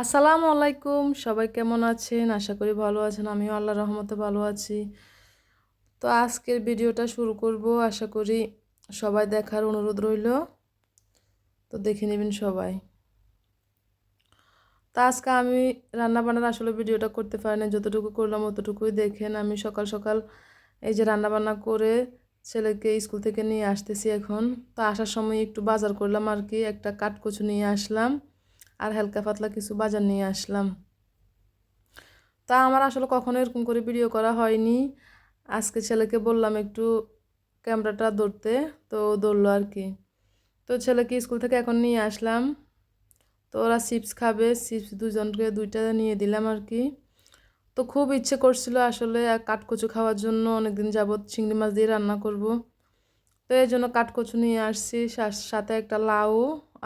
আসসালামু আলাইকুম, সবাই কেমন আছেন? আশা করি ভালো আছেন, আমিও আল্লাহ রহমতে ভালো আছি। তো আজকের ভিডিওটা শুরু করব, আশা করি সবাই দেখার অনুরোধ রইল। তো দেখে নেবেন সবাই। তো আজকে আমি রান্নাবান্নার আসলে ভিডিওটা করতে পারি না যতটুকু করলাম অতটুকুই দেখেন। আমি সকাল সকাল এই যে রান্নাবান্না করে ছেলেকে স্কুল থেকে নিয়ে আসতেছি এখন। তো আসার সময় একটু বাজার করলাম আর কি, একটা কাঠকচু নিয়ে আসলাম। আর হালকা পাতলা কিছু বাজার নিয়ে আসলাম। তা আমার আসলে কখনো এরকম করে ভিডিও করা হয়নি। আজকে ছেলেকে বললাম একটু ক্যামেরাটা ধরতে, তো ধরলো আর কি। তো ছেলেকে স্কুল থেকে এখন নিয়ে আসলাম। তো ওরা চিপস খাবে চিপস দুজনকে দুইটা নিয়ে দিলাম আর কি। তো খুব ইচ্ছে করছিল আসলে কাঠকচু খাওয়ার জন্য, অনেকদিন যাবৎ চিংড়ি মাছ দিয়ে রান্না করব। তো এই জন্য কাঠকচু নিয়ে আসছি, সাথে একটা লাউ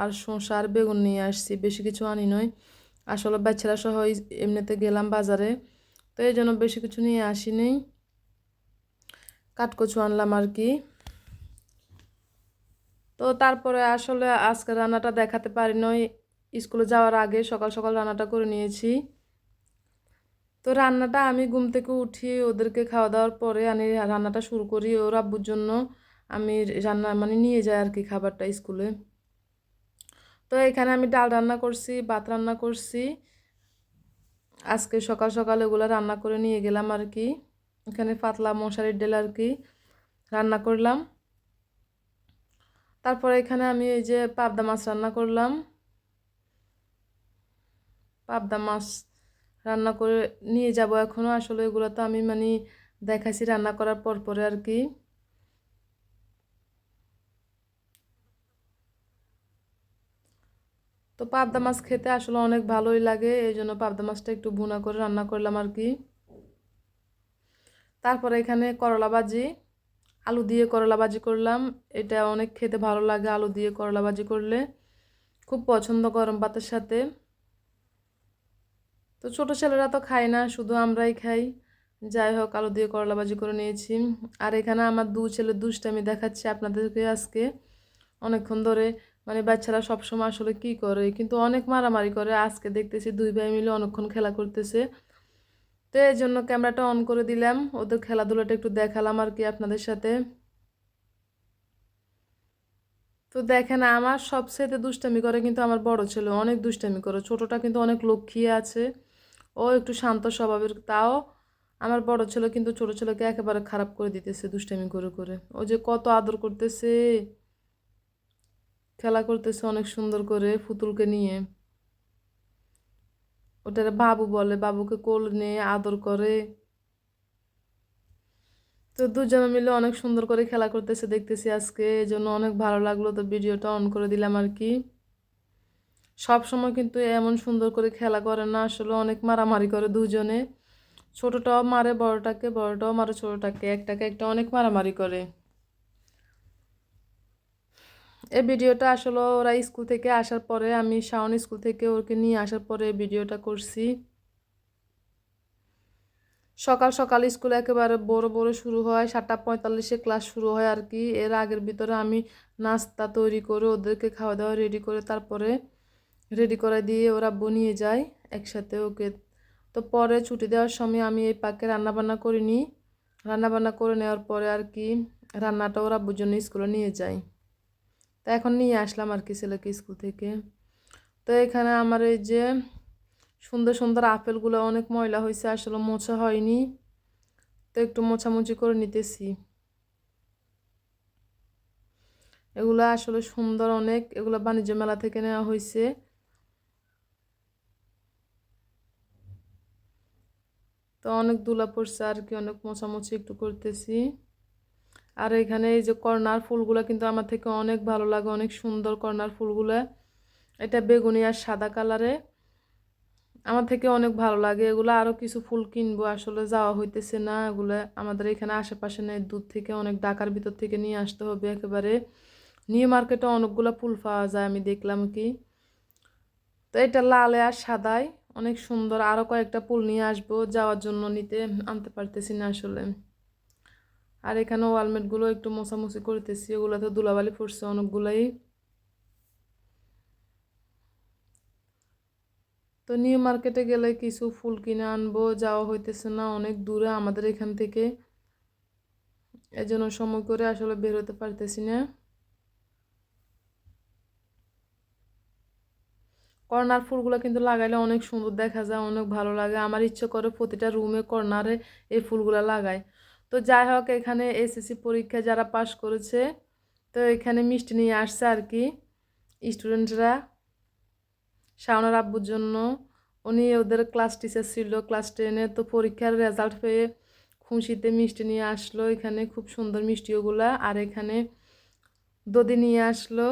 আর শসা আর বেগুন নিয়ে আসছি, বেশি কিছু আনি নয় আসলে বাচ্চারা সহ এমনিতে গেলাম বাজারে, তো এই জন্য বেশি কিছু নিয়ে আসিনি কাঠকচু আনলাম আর কি। তো তারপরে আসলে আজকে রান্নাটা দেখাতে পারি নয় স্কুলে যাওয়ার আগে সকাল সকাল রান্নাটা করে নিয়েছি। তো রান্নাটা আমি ঘুম থেকে উঠি, ওদেরকে খাওয়া দাওয়ার পরে আমি রান্নাটা শুরু করি ওর আব্বুর জন্য। আমি রান্না মানে নিয়ে যাই আর কি খাবারটা স্কুলে। তো এখানে আমি ডাল রান্না করছি, ভাত রান্না করছি। আজকে সকাল সকাল এগুলো রান্না করে নিয়ে গেলাম আর কি। এখানে পাতলা মশারির ডেল আর কি রান্না করলাম। তারপরে এখানে আমি এই যে পাবদা মাছ রান্না করলাম। পাবদা মাছ রান্না করে নিয়ে যাব এখনও আসলে এগুলো তো আমি মানে দেখাইছি রান্না করার পর পরে আর কি। তো পাবদা মাছ খেতে আসলে অনেক ভালোই লাগে এই জন্য পাবদা মাছটা একটু ভুনা করে রান্না করলাম আর কি। তারপরে এখানে করলা ভাজি, আলু দিয়ে করলা ভাজি করলাম। এটা অনেক খেতে ভালো লাগে আলু দিয়ে করলা ভাজি করলে। খুব পছন্দ গরম ভাতের সাথে। তো ছোটো ছেলেরা তো খায় না, শুধু আমরাই খাই। যাই হোক, আলু দিয়ে করলা ভাজি করে নিয়েছি। আর এখানে আমার দু ছেলে দুষ্টামি দেখাচ্ছি আপনাদেরকে আজকে। অনেকক্ষণ ধরে মানে বাচ্চারা সবসময় আসলে কি করে? কিন্তু অনেক মারামারি করে। আজকে দেখতেছি দুই ভাই মিলে অনেকক্ষণ খেলা করতেছে। তো এই জন্য ক্যামেরাটা অন করে দিলাম। ওদের খেলাধুলাটা একটু দেখালাম আর কি আপনাদের সাথে। তো দেখেন, আমার সবচেয়ে দুষ্টামি করে কিন্তু আমার বড় ছেলে। অনেক দুষ্টামি করে। ছোটটা কিন্তু অনেক লক্ষ্মী আছে। ও একটু শান্ত স্বভাবের। তাও আমার বড় ছেলে কিন্তু ছোট ছেলেকে একেবারে খারাপ করে দিতেছে দুষ্টামি করে করে। ও যে কত আদর করতেছে। খেলা করতেছে অনেক সুন্দর করে পুতুলকে নিয়ে। ওটার বাবু বলে, বাবুকে কোল নিয়ে আদর করে। তো দুজনে মিলে অনেক সুন্দর করে খেলা করতেছে দেখতেছি আজকে এই জন্য অনেক ভালো লাগল। তো ভিডিওটা অন করে দিলাম আর কি। সব সময় কিন্তু এমন সুন্দর করে খেলা করে না, আসলে অনেক মারামারি করে দুজনে। ছোটটাও মারে, বড়টাকে, বড়টাও মারে, ছোটটাকে, একটাকে একটা অনেক মারামারি করে। এই ভিডিওটা আসলে ওরা স্কুল থেকে আসার পরে, আমি শাওন স্কুল থেকে ওকে নিয়ে আসার পরে ভিডিওটা করছি। সকাল সকাল স্কুল একেবারে বড় বড় শুরু হয়, সাতটা পঁয়তাল্লিশে ক্লাস শুরু হয় আর কি। এর আগের ভিতরে আমি নাস্তা তৈরি করে ওদেরকে খাওয়া দাওয়া রেডি করে তারপরে রেডি করে দিয়ে ওরা বনিয়ে যায় একসাথে ওকে। তো পরে ছুটি দেওয়ার সময় আমি এই পাকে রান্নাবান্না করিনি। রান্নাবান্না করে নেওয়ার পরে আর কি রান্নাটা ওরা জন্য স্কুলে নিয়ে যায়। তা এখন নিয়ে আসলাম আর কি ছেলেকে স্কুল থেকে। তো এখানে আমার এই যে সুন্দর সুন্দর আপেলগুলো অনেক ময়লা হয়েছে, আসলে মোছা হয়নি। তো একটু মোছামুছি করে নিতেছি। এগুলো আসলে সুন্দর অনেক, এগুলো বাণিজ্য মেলা থেকে নেওয়া হয়েছে। তো অনেক দুলা পড়ছে আর কি, অনেক মোছামুছি একটু করতেছি। আর এখানে এই যে কর্নার ফুলগুলো কিন্তু আমার থেকে অনেক ভালো লাগে, অনেক সুন্দর কর্নার ফুলগুলো। এটা বেগুনি আর সাদা কালারে। আমার থেকে অনেক ভালো লাগে। এগুলো আরও কিছু ফুল কিনবো, আসলে যাওয়া হইতেছে না এগুলো। আমাদের এখানে আশেপাশে নেই, দূর থেকে, অনেক ডাকার ভিতর থেকে নিয়ে আসতে হবে একেবারে। নিউ মার্কেটে অনেকগুলো ফুল পাওয়া যায়, আমি দেখলাম কি। তো এটা লালে আর সাদায়, অনেক সুন্দর। আরও কয়েকটা ফুল নিয়ে আসব, যাওয়ার জন্য নিতে আনতে পারতেছি না আসলে। আর এখানে ওয়ালমেটগুলো একটু মোছামুছি করতেছি ওগুলো তো দুলাবালি পড়ছে অনেকগুলাই। তো নিউ মার্কেটে গেলে কিছু ফুল কিনে আনব, যাওয়া হইতেছে না, অনেক দূরে আমাদের এখান থেকে। এই জন্য সময় করে আসলে বের হতে পারতেছি না। কর্নার ফুলগুলো কিন্তু লাগাইলে অনেক সুন্দর দেখা যায়, অনেক ভালো লাগে। আমার ইচ্ছে করে প্রতিটা রুমে কর্নারে এই ফুলগুলো লাগাই। তো যাই হোক, এখানে এসএসসি পরীক্ষায় যারা পাশ করেছে, তো এখানে মিষ্টি নিয়ে আসছে আর কি। স্টুডেন্টরা শাওনার আব্বুর জন্য। উনি ওদের ক্লাস টিচার ছিল ক্লাস টেনে তো পরীক্ষার রেজাল্ট পেয়ে খুশিতে মিষ্টি নিয়ে আসলো। এখানে খুব সুন্দর মিষ্টি ওগুলা আর এখানে দদি নিয়ে আসলো।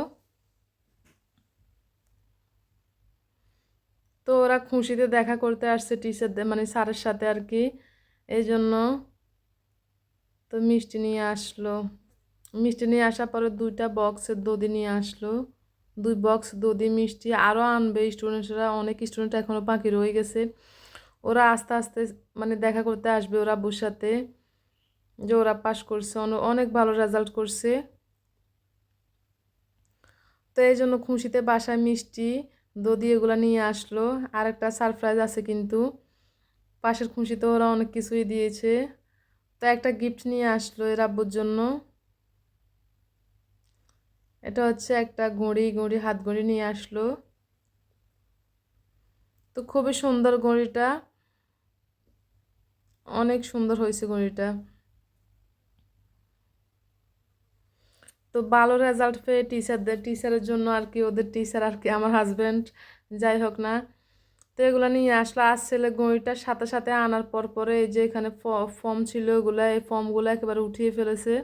তো ওরা খুশিতে দেখা করতে আসছে টিচারদের মানে স্যারের সাথে আর কি। এই জন্য তো মিষ্টি নিয়ে আসলো। মিষ্টি নিয়ে আসার পরে দুইটা বক্সের দদি নিয়ে আসলো। দুই বক্স দদি মিষ্টি আরও আনবে। স্টুডেন্টরা অনেক স্টুডেন্ট এখনও বাকি রয়ে গেছে। ওরা আস্তে আস্তে মানে দেখা করতে আসবে ওরা সাথে যে ওরা পাশ করছে। অনেক ভালো রেজাল্ট করছে। তো এই জন্য খুশিতে বাসায় মিষ্টি দদি এগুলো নিয়ে আসলো। আর একটা সারপ্রাইজ আছে কিন্তু। পাশের খুশিতে ওরা অনেক কিছুই দিয়েছে। তো একটা গিফট নিয়ে আসলো এর আব্বুর জন্য। এটা হচ্ছে একটা ঘড়ি ঘড়ি, হাত ঘড়ি নিয়ে আসলো। তো খুবই সুন্দর ঘড়িটা। অনেক সুন্দর হয়েছে ঘড়িটা। তো ভালো রেজাল্ট পেয়ে টিচারদের টিচারের জন্য আর কি ওদের টিচার আর কি আমার হাজব্যান্ড যাই হোক না। তো এগুলো নিয়ে আসলো। আসছিলে ঘড়িটার সাথে সাথে আনার পর পরে এই যে এখানে ফর্ম ছিল ওগুলো এই ফর্মগুলো একেবারে উঠিয়ে ফেলেছে।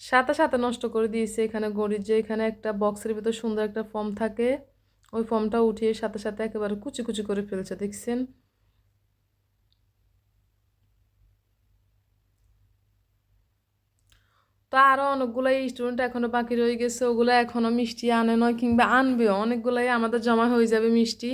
সাথে সাথে নষ্ট করে দিয়েছে এখানে ঘড়ির যে এখানে একটা বক্সের ভিতর সুন্দর একটা ফর্ম থাকে, ওই ফর্মটা উঠিয়ে সাথে সাথে একেবারে কুচি কুচি করে ফেলেছে, দেখছেন? তো আরও অনেকগুলাই স্টুডেন্ট এখনও বাকি রয়ে গেছে, ওগুলো এখনও মিষ্টি আনে নয় কিংবা আনবেও, অনেকগুলাই আমাদের জমা হয়ে যাবে মিষ্টি।